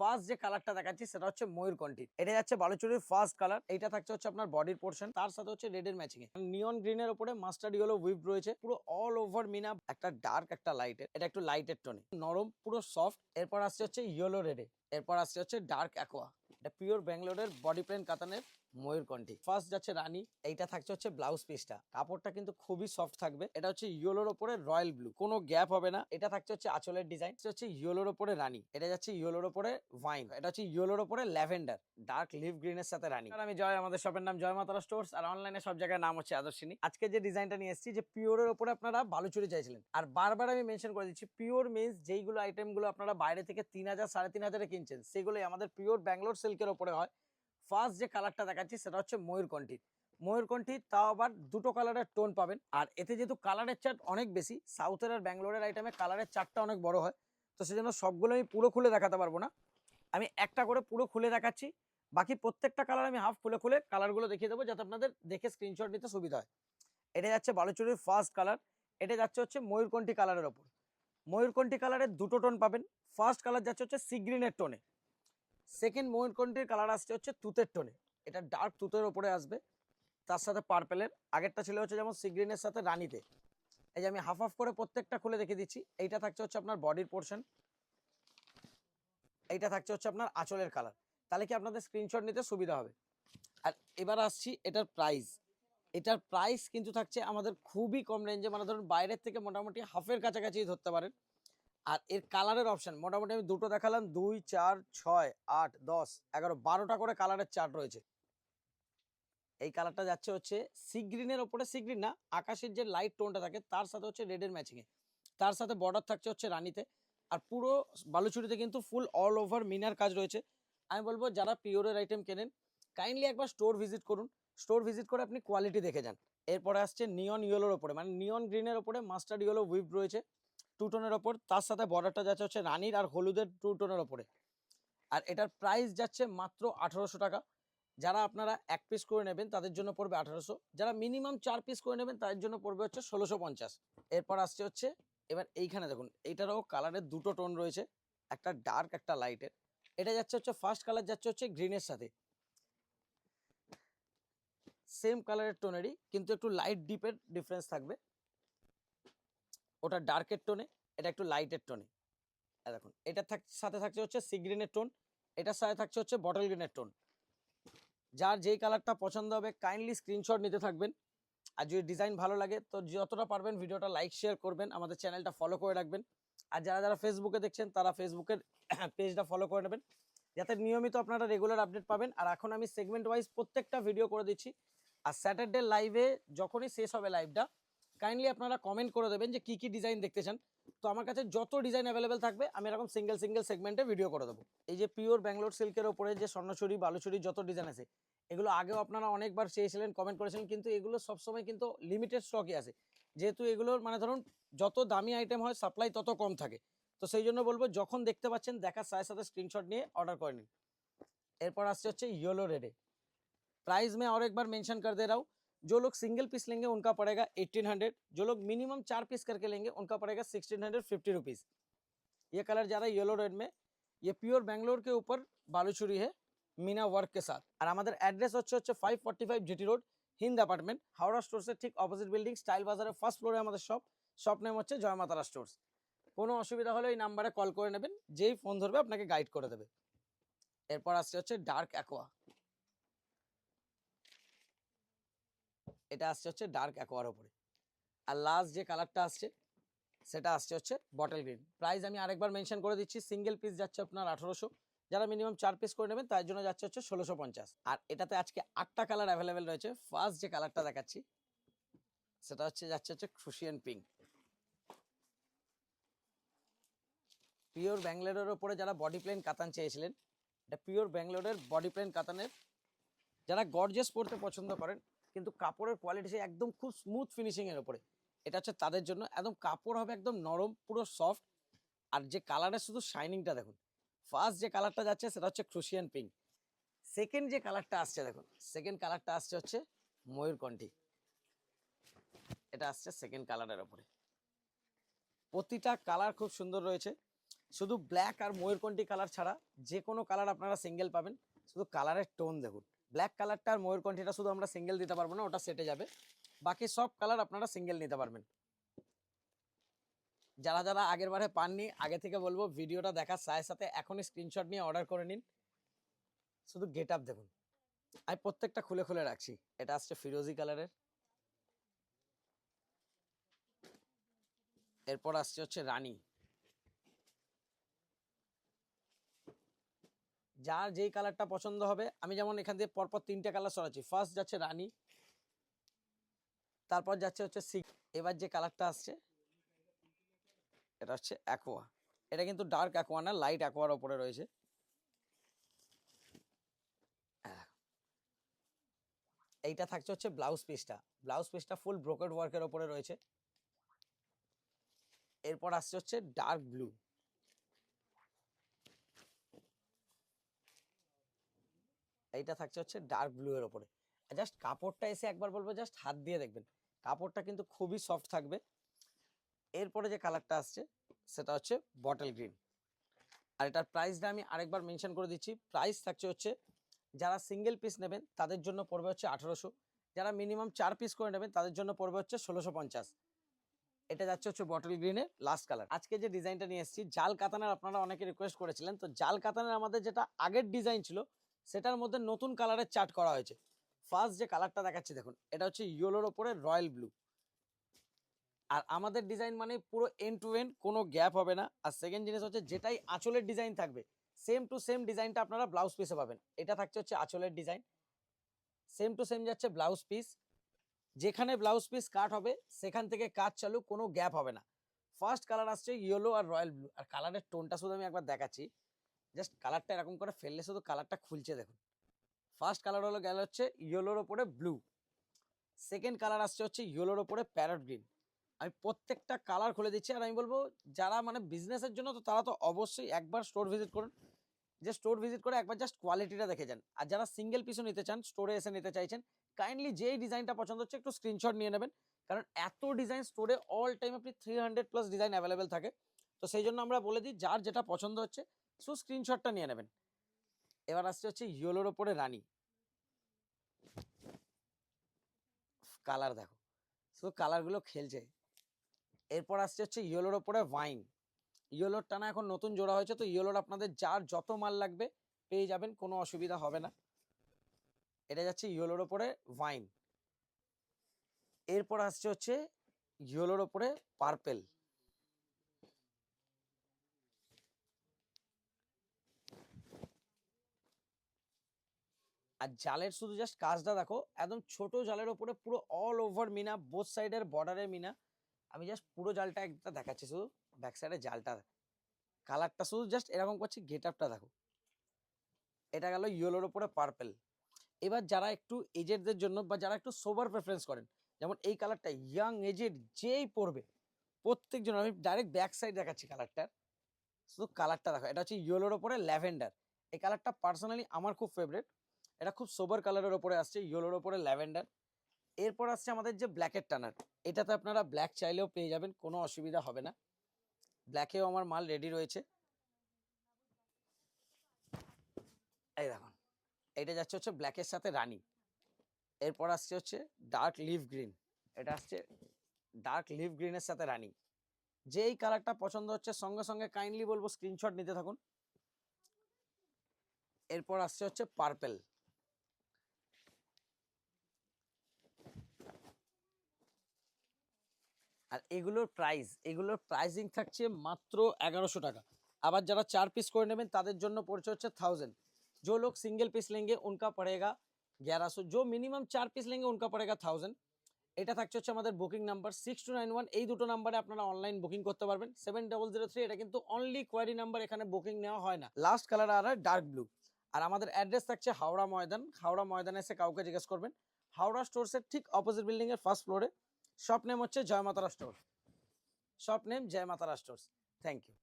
First যে কালারটা দেখাচ্ছি সেটা হচ্ছে ময়ূর কন্টি এটা যাচ্ছে বালুচুরির ফার্স্ট কালার এটা থাকছে হচ্ছে আপনার বডির পোর্শন তার সাথে হচ্ছে রেড এর ম্যাচিং নিয়ন গ্রিনের উপরে মাস্টার্ড ইয়েলো উইভ রয়েছে, পুরো অল ওভার মিনা, একটা ডার্ক একটা লাইটের এটা একটু লাইটের টোনে নরম, পুরো সফট এরপর আসছে হচ্ছে ইয়েলো রেডে এরপর আসছে হচ্ছে ডার্ক অ্যাকোয়া এটা পিওর ব্যাঙ্গালোরের বডি প্লেন কাতানের ময়ূরকণ্ঠী ফার্স্ট যাচ্ছে রানী, এইটা থাকছে হচ্ছে ব্লাউজ পিসটা কাপড়টা কিন্তু খুবই সফট থাকবে। এটা হচ্ছে ইয়েলোর ওপরে রয়্যাল ব্লু কোনো গ্যাপ হবে না। এটা থাকছে হচ্ছে আঁচলের ডিজাইন হচ্ছে ইয়েলোর ওপরে রানী। এটা যাচ্ছে ইয়েলোর ওপরে ওয়াইন এটা হচ্ছে ইয়েলোর ওপরে ল্যাভেন্ডার ডার্ক লিভ গ্রিনের সাথে রানী। আমি জয়, আমাদের শপের নাম জয় মাতারা স্টোর্স আর অনলাইনে সব জায়গায় নাম হচ্ছে আদর্শিনী। আজকে যে ডিজাইনটা নিয়ে এসেছি, যে পিওরের ওপরে আপনারা বালুচুরি চাইছিলেন। আর বারবার আমি মেনশন করে দিচ্ছি পিওর মিন্স যেইগুলো আইটেমগুলো আপনারা বাইরে থেকে তিন হাজার, সাড়ে তিন হাজারে কিনছেন, সেগুলোই আমাদের পিওর ব্যাঙ্গালোর সিল্কের ওপরে হয়। ফার্স্ট যে কালারটা দেখাচ্ছি সেটা হচ্ছে ময়ূরকণ্ঠী ময়ূরকণ্ঠী তাও আবার দুটো কালারের টোন পাবেন। আর এতে যেহেতু কালারের চার্ট অনেক বেশি সাউথের আর ব্যাঙ্গালোরের আইটেমে কালারের চার্টটা অনেক বড় হয়। তো সেজন্য সবগুলো আমি পুরো খুলে দেখাতে পারব না। আমি একটা করে পুরো খুলে দেখাচ্ছি। বাকি প্রত্যেকটা কালার আমি হাফ খুলে খুলে কালারগুলো দেখিয়ে দেবো যাতে আপনাদের দেখে স্ক্রিনশট নিতে সুবিধা হয়। এটা যাচ্ছে বালুচুরির ফার্স্ট কালার এটা যাচ্ছে হচ্ছে ময়ূরকণ্ঠী কালারের ওপর। ময়ূরকণ্ঠী কালারের দুটো টোন পাবেন। ফার্স্ট কালার যাচ্ছে হচ্ছে সিগ্রিনের টোনে সেকেন্ড ময়ূরকণ্ঠীর কালার আসছে হচ্ছে তুতের টোনে এটা ডার্ক তুতের ওপরে আসবে। তার সাথে পার্পেলের আগেরটা ছিল হচ্ছে যেমন সিগ্রিনের সাথে রানিতে। এই যে আমি হাফ হাফ করে প্রত্যেকটা খুলে দেখে দিচ্ছি। এইটা থাকছে হচ্ছে আপনার বডির পোর্শন এইটা থাকছে হচ্ছে আপনার আঁচলের কালার তাহলে কি আপনাদের স্ক্রিনশট নিতে সুবিধা হবে? আর এবার আসছি এটার প্রাইস এটার প্রাইস কিন্তু থাকছে আমাদের খুবই কম রেঞ্জে মানে ধরুন বাইরের থেকে মোটামুটি হাফের কাছাকাছি ধরতে পারেন। আর এর কালারের অপশন মোটামুটি আমি দুটো দেখালাম, দুই, চার, ছয়, আট, দশ, এগারো, বারোটা করে কালারের চার্ট রয়েছে। এই কালারটা যাচ্ছে হচ্ছে সি গ্রিনের ওপরে সি গ্রিন না, আকাশের যে লাইট টোনটা থাকে, তার সাথে হচ্ছে রেডের ম্যাচিংয়ে তার সাথে বর্ডার থাকছে হচ্ছে রানিতে। আর পুরো বালুচুরিতে কিন্তু ফুল অল ওভার মিনার কাজ রয়েছে। আমি বলব যারা পিওরের আইটেম কেনেন কাইন্ডলি একবার স্টোর ভিজিট করুন। স্টোর ভিজিট করে আপনি কোয়ালিটি দেখে যান। এরপরে আসছে নিয়ন ইয়েলোর ওপরে মানে নিয়ন গ্রিনের ওপরে মাস্টার্ড ইয়েলো উইপ রয়েছে। টু টোনের ওপর, তার সাথে বর্ডারটা যাচ্ছে হচ্ছে রানির আর হলুদের টু টোনের ওপরে। আর এটার প্রাইস যাচ্ছে মাত্র আঠারোশো টাকা। যারা আপনারা এক পিস করে নেবেন, তাদের জন্য পড়বে আঠারোশো। যারা মিনিমাম চার পিস করে নেবেন, তাদের জন্য পড়বে হচ্ছে ষোলোশো পঞ্চাশ। এরপর আসছে হচ্ছে, এবার এইখানে দেখুন এইটারও কালারের দুটো টোন রয়েছে, একটা ডার্ক একটা লাইটের এটা যাচ্ছে হচ্ছে ফার্স্ট কালার যাচ্ছে হচ্ছে গ্রিনের সাথে। সেম কালারের টোনেরই কিন্তু একটু লাইট ডিপের ডিফারেন্স থাকবে। ওটা ডার্কের টোনে এটা একটু লাইটের টোনে দেখুন এটার সাথে থাকছে হচ্ছে সি গ্রিনের টোন এটার সাথে থাকছে হচ্ছে বটল গ্রিনের টোন যার যেই কালারটা পছন্দ হবে কাইন্ডলি স্ক্রিনশট নিতে থাকবেন। আর যদি ডিজাইন ভালো লাগে, তো যতটা পারবেন ভিডিওটা লাইক শেয়ার করবেন, আমাদের চ্যানেলটা ফলো করে রাখবেন। আর যারা যারা ফেসবুকে দেখছেন, তারা ফেসবুকের পেজটা ফলো করে নেবেন। যাতে নিয়মিত আপনারা রেগুলার আপডেট পাবেন। আর এখন আমি সেগমেন্ট ওয়াইজ প্রত্যেকটা ভিডিও করে দিচ্ছি। আর স্যাটারডে লাইভে যখনই শেষ হবে লাইভটা কাইন্ডলি আপনারা কমেন্ট করে দেবেন যে কী কী ডিজাইন দেখতে চান। তো আমার কাছে যত ডিজাইন অ্যাভেলেবেল থাকবে, আমি এরকম সিঙ্গেল সিঙ্গেল সেগমেন্টে ভিডিও করে দেবো। এই যে পিওর ব্যাঙ্গলোর সিল্কের ওপরে যে স্বর্ণছুরি বালুছুরি যত ডিজাইন আছে, এগুলো আগেও আপনারা অনেকবার চেয়েছিলেন কমেন্ট করেছিলেন, কিন্তু এগুলো সবসময় কিন্তু লিমিটেড স্টকই আছে। যেহেতু এগুলোর মানে ধরুন, যত দামি আইটেম হয় সাপ্লাই তত কম থাকে। তো সেই জন্য বলব, যখন দেখতে পাচ্ছেন, দেখার সাথে সাথে স্ক্রিনশট নিয়ে অর্ডার করে নিন। এরপর আসছে হচ্ছে ইয়েলো রেডে প্রাইস মে আর একবার মেনশন কর দে রাও जो लोग सिंगल पीस लेंगे उनका पड़ेगा 1800 जो लोग मिनिमम चार पीस करके लेंगे उनका पड़ेगा 1650 रुपीस ये कलर जा रहा है येलो रेड में ये प्योर बैंगलोर के ऊपर बालूचुरी है मीना वर्क के साथ और हमारे एड्रेस হচ্ছে হচ্ছে five forty five G T road Hind apartment Howrah স্টোর্সের ঠিক অপোজিট বিল্ডিং স্টাইল বাজারের ফার্স্ট ফ্লোরে আমাদের শপ শপ নেম হচ্ছে জয় মাতারা স্টোর্স কোনো অসুবিধা হলে এই নাম্বারে কল করে নেবেন যেই ফোন ধরবে আপনাকে গাইড করে দেবে এরপর আসছে হচ্ছে ডার্ক অ্যাকোয়া এটা আসছে হচ্ছে ডার্ক অ্যাকোয়ার ওপরে। আর লাস্ট যে কালারটা আসছে, সেটা আসছে হচ্ছে বটল গ্রিন প্রাইস আমি আরেকবার মেনশন করে দিচ্ছি সিঙ্গেল পিস যাচ্ছে আপনার আঠারোশো। যারা মিনিমাম চার পিস করে নেবেন, তার জন্য যাচ্ছে হচ্ছে ষোলোশো পঞ্চাশ। আর এটাতে আজকে আটটা কালার অ্যাভেলেবেল রয়েছে। ফার্স্ট যে কালারটা দেখাচ্ছি, সেটা হচ্ছে যাচ্ছে হচ্ছে ক্রুশিয়ান পিঙ্ক পিওর ব্যাঙ্গালোরের ওপরে যারা বডি প্লেন কাতান চেয়েছিলেন, এটা পিওর ব্যাঙ্গালোরের বডি প্লেন কাতানের, যারা গর্জেস পরতে পছন্দ করেন কিন্তু কাপড়ের কোয়ালিটি সেই একদম খুব স্মুথ ফিনিশিংয়ের ওপরে এটা হচ্ছে তাদের জন্য একদম কাপড় হবে একদম নরম, পুরো সফট আর যে কালারের শুধু শাইনিংটা দেখুন। ফার্স্ট যে কালারটা যাচ্ছে সেটা হচ্ছে ক্রুশিয়ান পিঙ্ক সেকেন্ড যে কালারটা আসছে দেখুন সেকেন্ড কালারটা আসছে হচ্ছে ময়ূরকণ্ঠী এটা আসছে সেকেন্ড কালারের ওপরে প্রতিটা কালার খুব সুন্দর রয়েছে। শুধু ব্ল্যাক আর ময়ূরকণ্ঠী কালার ছাড়া যে কোনো কালার আপনারা সিঙ্গেল পাবেন। শুধু কালারের টোন দেখুন। ব্ল্যাক কালারটা আর ময়ূর ময়ূরকণ্ঠীটা শুধু আমরা সিঙ্গেল দিতে পারব না, ওটা সেটে যাবে। বাকি সব কালার আপনারা সিঙ্গেল নিতে পারবেন। যারা যারা আগের বারে পাননি, আগে থেকে বলব, ভিডিওটা দেখার সাথে সাথে এখনই স্ক্রিনশট নিয়ে অর্ডার করে নিন। শুধু গেট আপ দেখুন। আমি প্রত্যেকটা খুলে খুলে রাখছি। এটা আসছে ফিরোজি কালারের এরপর আসছে হচ্ছে রানী। যার যেই কালারটা পছন্দ হবে, আমি যেমন এখান দিয়ে পরপর তিনটে কালার সরাচ্ছি। ফার্স্ট যাচ্ছে রানি, তারপর যাচ্ছে হচ্ছে সিক এবার যে কালারটা আসছে, এটা হচ্ছে অ্যাকোয়া এটা কিন্তু ডার্ক অ্যাকোয়া না লাইট অ্যাকোয়ার ওপরে রয়েছে। আহ। এইটা থাকছে হচ্ছে ব্লাউজ পিসটা ব্লাউজ পিসটা ফুল ব্রোকেড ওয়ার্কের ওপরে রয়েছে। এরপর আসছে হচ্ছে ডার্ক ব্লু এইটা থাকছে হচ্ছে ডার্ক ব্লু এর ওপরে। জাস্ট কাপড়টা এসে একবার বলব জাস্ট হাত দিয়ে দেখবেন। কাপড়টা কিন্তু খুবই সফট থাকবে। এরপরে যে কালারটা আসছে, সেটা হচ্ছে বটল গ্রিন আর এটার প্রাইসটা আমি আরেকবার মেনশন করে দিচ্ছি। প্রাইস থাকছে হচ্ছে, যারা সিঙ্গেল পিস নেবেন, তাদের জন্য পড়বে হচ্ছে আঠেরোশো। যারা মিনিমাম চার পিস করে নেবেন, তাদের জন্য পড়বে হচ্ছে ষোলোশো পঞ্চাশ। এটা যাচ্ছে হচ্ছে বটল গ্রিনের লাস্ট কালার আজকে যে ডিজাইনটা নিয়ে এসেছি, জাল কাতানের আপনারা অনেকে রিকোয়েস্ট করেছিলেন। তো জাল কাতানের আমাদের যেটা আগের ডিজাইন ছিল সেটার মধ্যে নতুন কালারের চার্ট করা হয়েছে। ফার্স্ট যে কালারটা দেখাচ্ছি দেখুন, এটা হচ্ছে ইয়েলোর ওপরে রয়্যাল ব্লু। আর আমাদের ডিজাইন মানে পুরো এন্ড টু এন্ড কোনো গ্যাপ হবে না। আর সেকেন্ড জিনিস হচ্ছে যেটাই আঁচলের ডিজাইন থাকবে সেম টু সেম ডিজাইনটা আপনারা ব্লাউজ পিসে পাবেন। এটা থাকছে হচ্ছে আঁচলের ডিজাইন। সেম টু সেম যাচ্ছে ব্লাউজ পিস যেখানে ব্লাউজ পিস কাট হবে, সেখান থেকে কাজ চালু, কোনো গ্যাপ হবে না। ফার্স্ট কালার আসছে ইয়েলো আর রয়্যাল ব্লু আর কালারের টোনটা শুধু আমি একবার দেখাচ্ছি। জাস্ট কালারটা এরকম করে ফেললে শুধু কালারটা খুলছে দেখুন। ফার্স্ট কালার হলো গেল হচ্ছে ইয়েলোর ওপরে ব্লু সেকেন্ড কালার আসছে হচ্ছে ইয়েলোর ওপরে প্যারট গ্রিন আমি প্রত্যেকটা কালার খুলে দিচ্ছি আর আমি বলব, যারা মানে বিজনেসের জন্য তো তারা তো অবশ্যই একবার স্টোর ভিজিট করুন। যে স্টোর ভিজিট করে একবার জাস্ট কোয়ালিটিটা দেখে যান। আর যারা সিঙ্গেল পিসও নিতে চান স্টোরে এসে নিতে চাইছেন কাইন্ডলি যেই ডিজাইনটা পছন্দ হচ্ছে একটু স্ক্রিনশট নিয়ে নেবেন। কারণ এত ডিজাইন স্টোরে অল টাইম আপনি three hundred plus design available থাকে। তো সেই জন্য আমরা বলে দিই, যার যেটা পছন্দ হচ্ছে সো স্ক্রিনশটটা নিয়ে নেবেন। এবার আসছে হচ্ছে ইয়েলোর ওপরে রানি। কালার দেখো। শুধু কালারগুলো খেলছে। এরপর আসছে হচ্ছে ইয়েলোর ওপরে ওয়াইন ইয়েলোর টানা এখন নতুন জোড়া হয়েছে, তো ইয়েলোর আপনাদের যার যত মাল লাগবে পেয়ে যাবেন, কোনো অসুবিধা হবে না। এটা যাচ্ছে ইয়েলোর ওপরে ওয়াইন এরপর আসছে হচ্ছে ইয়েলোর ওপরে পার্পেল আর জালের শুধু জাস্ট কাজটা দেখো, একদম ছোট জালের ওপরে পুরো অল ওভার মিনা বোথ সাইডের বর্ডারে মিনা। আমি জাস্ট পুরো জালটা একটা দেখাচ্ছি শুধু ব্যাক সাইডে জালটা। কালারটা শুধু জাস্ট এরকম করছি গেট আপটা দেখো। এটা গেল ইয়েলোর ওপরে পার্পেল এবার যারা একটু এজেডদের জন্য বা যারা একটু সোবার প্রেফারেন্স করেন, যেমন এই কালারটা ইয়াং এজেড যেই পরবে, প্রত্যেকজন, আমি ডাইরেক্ট ব্যাক সাইড দেখাচ্ছি কালারটার শুধু কালারটা দেখো, এটা হচ্ছে ইয়েলোর ওপরে ল্যাভেন্ডার। এই কালারটা পার্সোনালি আমার খুব ফেভারিট এটা খুব সোবার কালারের ওপরে আসছে ইয়েলোর ওপরে ল্যাভেন্ডার এরপর আসছে আমাদের যে ব্ল্যাকের টানার। এটাতে আপনারা ব্ল্যাক চাইলেও পেয়ে যাবেন, কোনো অসুবিধা হবে না। ব্ল্যাকেও আমার মাল রেডি রয়েছে। এই দেখুন, এটা যাচ্ছে হচ্ছে ব্ল্যাকের সাথে রানি। এরপর আসছে হচ্ছে ডার্ক লিভ গ্রিন এটা আসছে ডার্ক লিভ গ্রিনের সাথে রানি। যেই কালারটা পছন্দ হচ্ছে, সঙ্গে সঙ্গে কাইন্ডলি বলব স্ক্রিনশট নিতে থাকুন। এরপর আসছে হচ্ছে পার্পেল আর এগুলোর প্রাইস এগুলোর প্রাইসিং থাকছে মাত্র এগারোশো টাকা। আবার যারা চার পিস করে নেবেন, তাদের জন্য পড়ছে হচ্ছে থাউজেন্ড যো লোক সিঙ্গেল পিস लेंगे উনকা পড়েগা 1100 जो মিনিমাম চার পিস लेंगे উনকা পড়েগা থাউজেন্ড এটা থাকছে হচ্ছে আমাদের booking number six two nine one এই দুটো নাম্বারে আপনারা অনলাইন বুকিং করতে পারবেন। সেভেন ডবল জিরো থ্রি এটা কিন্তু অনলি কোয়ারি নাম্বার এখানে বুকিং নেওয়া হয় না। লাস্ট কালার আর হয় ডার্ক ব্লু আর আমাদের অ্যাড্রেস থাকছে হাওড়া ময়দান। হাওড়া ময়দানে এসে কাউকে জিজ্ঞেস করবেন। হাওড়া স্টোর্সের ঠিক অপোজিট বিল্ডিংয়ের ফার্স্ট ফ্লোরে শপ নেম হচ্ছে জয় Matara store shop name Joy Matara store thank you